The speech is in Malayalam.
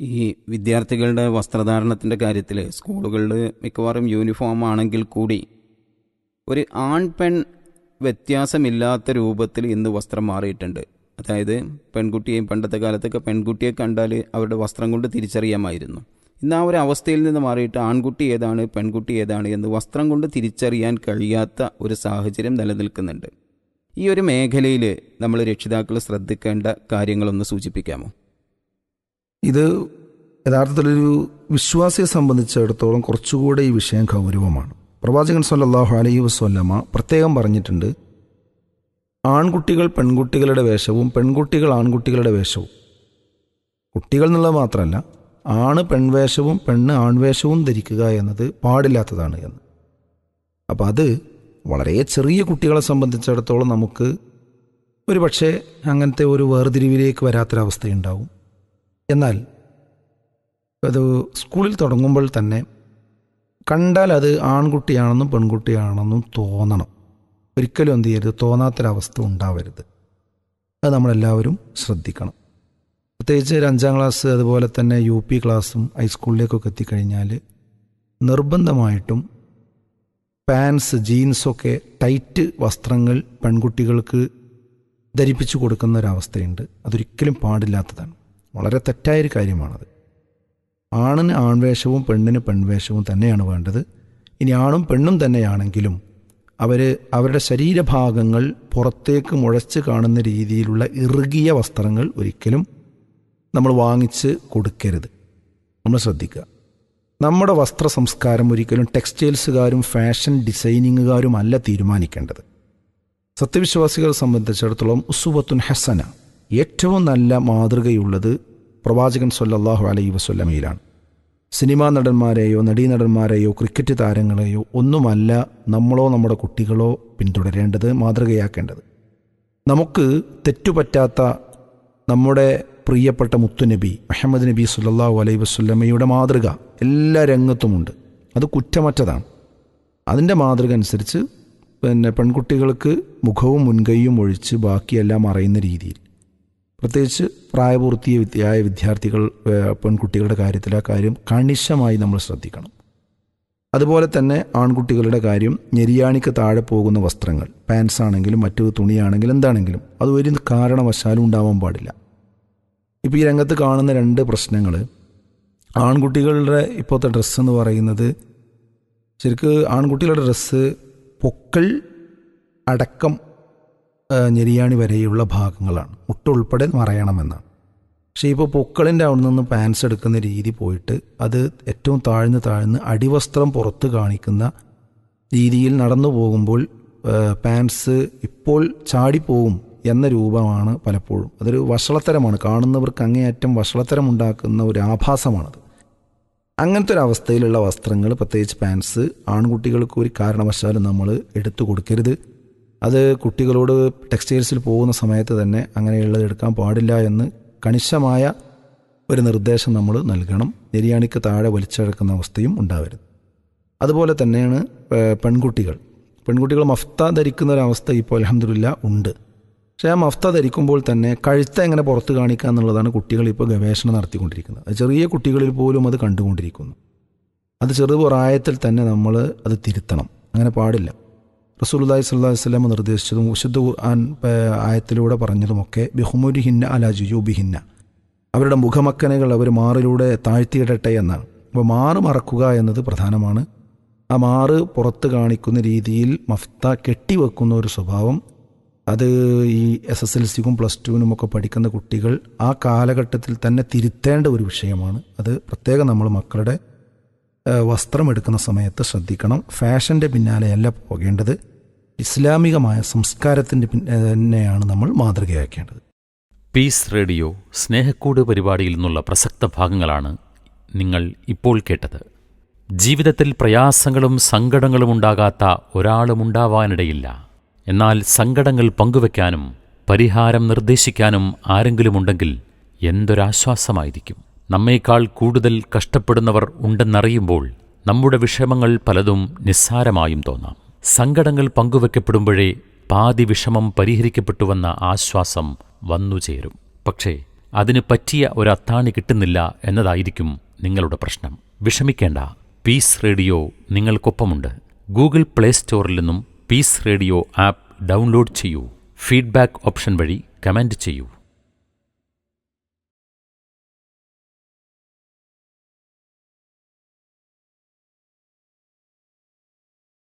ഈ വിദ്യാർത്ഥികളുടെ വസ്ത്രധാരണത്തിന്റെ കാര്യത്തിൽ സ്കൂളുകളിൽ മിക്കവാറും യൂണിഫോം ആണെങ്കിൽ കൂടി ഒരു ആൺ പെൺ വ്യത്യാസമില്ലാത്ത രൂപത്തിൽ ഇന്ന് വസ്ത്രം മാറിയിട്ടുണ്ട്. അതായത് പെൺകുട്ടിയെയും പണ്ടത്തെ കാലത്തൊക്കെ പെൺകുട്ടിയെ കണ്ടാൽ അവരുടെ വസ്ത്രം കൊണ്ട് തിരിച്ചറിയാമായിരുന്നു. ഇന്ന് ആ ഒരു അവസ്ഥയിൽ നിന്ന് മാറിയിട്ട് ആൺകുട്ടി ഏതാണ് പെൺകുട്ടി ഏതാണ് എന്ന് വസ്ത്രം കൊണ്ട് തിരിച്ചറിയാൻ കഴിയാത്ത ഒരു സാഹചര്യം നിലനിൽക്കുന്നുണ്ട്. ഈ ഒരു മേഖലയിൽ നമ്മൾ രക്ഷിതാക്കൾ ശ്രദ്ധിക്കേണ്ട കാര്യങ്ങളൊന്ന് സൂചിപ്പിക്കാമോ? ഇത് യഥാർത്ഥത്തിലൊരു വിശ്വാസിയെ സംബന്ധിച്ചിടത്തോളം കുറച്ചുകൂടെ ഈ വിഷയം ഗൗരവമാണ്. പ്രവാചകൻ സല്ലാഹു അലൈഹി വസ്വല്ലമ പ്രത്യേകം പറഞ്ഞിട്ടുണ്ട് ആൺകുട്ടികൾ പെൺകുട്ടികളുടെ വേഷവും പെൺകുട്ടികൾ ആൺകുട്ടികളുടെ വേഷവും. കുട്ടികൾ എന്നുള്ളത് മാത്രമല്ല ആണ് പെൺവേഷവും പെണ്ണ് ആൺവേഷവും ധരിക്കുക എന്നത് പാടില്ലാത്തതാണ് എന്ന്. അപ്പം അത് വളരെ ചെറിയ കുട്ടികളെ സംബന്ധിച്ചിടത്തോളം നമുക്ക് ഒരു പക്ഷേ അങ്ങനത്തെ ഒരു വേർതിരിവിലേക്ക് വരാത്തൊരവസ്ഥയുണ്ടാവും. എന്നാൽ അത് സ്കൂളിൽ തുടങ്ങുമ്പോൾ തന്നെ കണ്ടാൽ അത് ആൺകുട്ടിയാണെന്നും പെൺകുട്ടിയാണെന്നും തോന്നണം. ഒരിക്കലും എന്ത് ചെയ്യരുത് തോന്നാത്തൊരവസ്ഥ ഉണ്ടാവരുത്. അത് നമ്മളെല്ലാവരും ശ്രദ്ധിക്കണം. പ്രത്യേകിച്ച് ഒരു അഞ്ചാം ക്ലാസ് അതുപോലെ തന്നെ യു പി ക്ലാസ്സും ഹൈസ്കൂളിലേക്കൊക്കെ എത്തിക്കഴിഞ്ഞാൽ നിർബന്ധമായിട്ടും പാൻസ് ജീൻസൊക്കെ ടൈറ്റ് വസ്ത്രങ്ങൾ പെൺകുട്ടികൾക്ക് ധരിപ്പിച്ചു കൊടുക്കുന്ന ഒരവസ്ഥയുണ്ട് അതൊരിക്കലും പാടില്ലാത്തതാണ്. വളരെ തെറ്റായൊരു കാര്യമാണത്. ആണിന് ആൺവേഷവും പെണ്ണിന് പെൺവേഷവും തന്നെയാണ് വേണ്ടത്. ഇനി ആണും പെണ്ണും തന്നെയാണെങ്കിലും അവർ അവരുടെ ശരീരഭാഗങ്ങൾ പുറത്തേക്ക് മുഴച്ച് കാണുന്ന രീതിയിലുള്ള ഇറുകിയ വസ്ത്രങ്ങൾ ഒരിക്കലും നമ്മൾ വാങ്ങിച്ച് കൊടുക്കരുത്. നമ്മൾ ശ്രദ്ധിക്കുക. നമ്മുടെ വസ്ത്ര സംസ്കാരം ഒരിക്കലും ടെക്സ്റ്റൈൽസുകാരും ഫാഷൻ ഡിസൈനിങ്ങുകാരും അല്ല തീരുമാനിക്കേണ്ടത്. സത്യവിശ്വാസികളെ സംബന്ധിച്ചിടത്തോളം ഉസുവത്തുൻ ഹസന ഏറ്റവും നല്ല മാതൃകയുള്ളത് പ്രവാചകൻ സൊല്ലാഹു അലൈ വസ്ല്ലമയിലാണ്. സിനിമാ നടന്മാരെയോ നടീനടന്മാരെയോ ക്രിക്കറ്റ് താരങ്ങളെയോ ഒന്നുമല്ല നമ്മളോ നമ്മുടെ കുട്ടികളോ പിന്തുടരേണ്ടത് മാതൃകയാക്കേണ്ടത്. നമുക്ക് തെറ്റുപറ്റാത്ത നമ്മുടെ പ്രിയപ്പെട്ട മുത്തുനബി മുഹമ്മദ് നബി സുല്ലാഹു അലൈ വസ്ല്ലമയുടെ മാതൃക എല്ലാ രംഗത്തുമുണ്ട്. അത് കുറ്റമറ്റതാണ്. അതിന്റെ മാതൃക അനുസരിച്ച് പിന്നെ പെൺകുട്ടികൾക്ക് മുഖവും മുൻകൈയും ഒഴിച്ച് ബാക്കിയെല്ലാം അറിയുന്ന രീതിയിൽ പ്രത്യേകിച്ച് പ്രായപൂർത്തിയായ വിദ്യാർത്ഥികൾ പെൺകുട്ടികളുടെ കാര്യത്തിൽ ആ കാര്യം കണിശമായി നമ്മൾ ശ്രദ്ധിക്കണം. അതുപോലെ തന്നെ ആൺകുട്ടികളുടെ കാര്യം ഞെരിയാണിക്ക് താഴെ പോകുന്ന വസ്ത്രങ്ങൾ പാൻസ് ആണെങ്കിലും മറ്റു തുണിയാണെങ്കിലും എന്താണെങ്കിലും അത് ഒരു കാരണവശാലും ഉണ്ടാവാൻ പാടില്ല. ഇപ്പോൾ ഈ രംഗത്ത് കാണുന്ന രണ്ട് പ്രശ്നങ്ങൾ. ആൺകുട്ടികളുടെ ഇപ്പോഴത്തെ ഡ്രസ്സ് എന്ന് പറയുന്നത് ശരിക്ക് ആൺകുട്ടികളുടെ ഡ്രസ്സ് പൊക്കൾ അടക്കം ഞെരിയാണി വരെയുള്ള ഭാഗങ്ങളാണ്. മുട്ട ഉൾപ്പെടെ പക്ഷേ ഇപ്പോൾ പൂക്കളിന്റെ അവിടെ നിന്ന് പാൻസ് എടുക്കുന്ന രീതി പോയിട്ട് അത് ഏറ്റവും താഴ്ന്ന് താഴ്ന്ന് അടിവസ്ത്രം പുറത്ത് കാണിക്കുന്ന രീതിയിൽ നടന്നു പോകുമ്പോൾ പാൻസ് ഇപ്പോൾ ചാടിപ്പോവും എന്ന രൂപമാണ് പലപ്പോഴും. അതൊരു വഷളത്തരമാണ്. കാണുന്നവർക്ക് അങ്ങേയറ്റം വഷളത്തരം ഉണ്ടാക്കുന്ന ഒരു ആഭാസമാണത്. അങ്ങനത്തെ ഒരു അവസ്ഥയിലുള്ള വസ്ത്രങ്ങൾ പ്രത്യേകിച്ച് പാൻസ് ആൺകുട്ടികൾക്ക് ഒരു കാരണവശാലും നമ്മൾ എടുത്തു കൊടുക്കരുത്. അത് കുട്ടികളോട് ടെക്സ്റ്റൈൽസിൽ പോകുന്ന സമയത്ത് തന്നെ അങ്ങനെയുള്ളത് എടുക്കാൻ പാടില്ല എന്ന് കണിശമായ ഒരു നിർദ്ദേശം നമ്മൾ നൽകണം. നിര്യാണിക്ക് താഴെ വലിച്ചെടുക്കുന്ന അവസ്ഥയും ഉണ്ടാവരുത്. അതുപോലെ തന്നെയാണ് പെൺകുട്ടികൾ. പെൺകുട്ടികൾ മഫ്ത ധരിക്കുന്ന ഒരവസ്ഥ ഇപ്പോൾ അലഹമില്ല ഉണ്ട്. പക്ഷേ ആ മഫ്ത ധരിക്കുമ്പോൾ തന്നെ കഴുത്ത എങ്ങനെ പുറത്ത് കാണിക്കുക എന്നുള്ളതാണ് കുട്ടികൾ ഇപ്പോൾ ഗവേഷണം നടത്തിക്കൊണ്ടിരിക്കുന്നത്. ചെറിയ കുട്ടികളിൽ പോലും അത് കണ്ടുകൊണ്ടിരിക്കുന്നു. അത് ചെറുപ്രായത്തിൽ തന്നെ നമ്മൾ അത് തിരുത്തണം. അങ്ങനെ പാടില്ല. റസൂലുല്ലാഹി സ്വല്ലല്ലാഹി വസല്ലം നിർദ്ദേശിച്ചതും വിശുദ്ധ ഖുർആൻ ആയത്തിലൂടെ പറഞ്ഞതുമൊക്കെ ബിഹുമുരി ബിഹുമുരിഹിന്ന അല ജുയൂബിഹിന്ന. അവരുടെ മുഖമക്കനകൾ അവർ മാറിലൂടെ താഴ്ത്തിയിടട്ടെ എന്നാണ്. അപ്പോൾ മാറ് മറക്കുക എന്നത് പ്രധാനമാണ്. ആ മാറ് പുറത്ത് കാണിക്കുന്ന രീതിയിൽ മഫ്ത കെട്ടിവെക്കുന്ന ഒരു സ്വഭാവം. അത് ഈ എസ് എസ് എൽ സിക്കും പ്ലസ് ടുവിനും ഒക്കെ പഠിക്കുന്ന കുട്ടികൾ ആ കാലഘട്ടത്തിൽ തന്നെ തിരുത്തേണ്ട ഒരു വിഷയമാണ്. അത് പ്രത്യേകം നമ്മൾ മക്കളുടെ വസ്ത്രമെടുക്കുന്ന സമയത്ത് ശ്രദ്ധിക്കണം. ഫാഷന്റെ പിന്നാലെയല്ല പോകേണ്ടത്. ഇസ്ലാമികമായ സംസ്കാരത്തിന്റെ തന്നെയാണ് നമ്മൾ മാതൃകയാക്കേണ്ടത്. പീസ് റേഡിയോ സ്നേഹക്കൂട് പരിപാടിയിൽ നിന്നുള്ള പ്രസക്ത ഭാഗങ്ങളാണ് നിങ്ങൾ ഇപ്പോൾ കേട്ടത്. ജീവിതത്തിൽ പ്രയാസങ്ങളും സങ്കടങ്ങളും ഉണ്ടാകാത്ത ഒരാളുമുണ്ടാവാനിടയില്ല എന്നാൽ സങ്കടങ്ങൾ പങ്കുവെക്കാനും പരിഹാരം നിർദ്ദേശിക്കാനും ആരെങ്കിലുമുണ്ടെങ്കിൽ എന്തൊരാശ്വാസമായിരിക്കും? നമ്മേക്കാൾ കൂടുതൽ കഷ്ടപ്പെടുന്നവർ ഉണ്ടെന്നറിയുമ്പോൾ നമ്മുടെ വിഷമങ്ങൾ പലതും നിസ്സാരമായും തോന്നാം. സങ്കടങ്ങൾ പങ്കുവെക്കപ്പെടുമ്പോഴേ പാതി വിഷമം പരിഹരിക്കപ്പെട്ടുവെന്ന ആശ്വാസം വന്നുചേരും പക്ഷേ അതിന് പറ്റിയ ഒരു അത്താണി കിട്ടുന്നില്ല എന്നതായിരിക്കും നിങ്ങളുടെ പ്രശ്നം. വിഷമിക്കേണ്ട. പീസ് റേഡിയോ നിങ്ങൾക്കൊപ്പമുണ്ട്. ഗൂഗിൾ പ്ലേ സ്റ്റോറിൽ നിന്നും പീസ് റേഡിയോ ആപ്പ് ഡൗൺലോഡ് ചെയ്യൂ. ഫീഡ്ബാക്ക് ഓപ്ഷൻ വഴി കമന്റ് ചെയ്യൂ.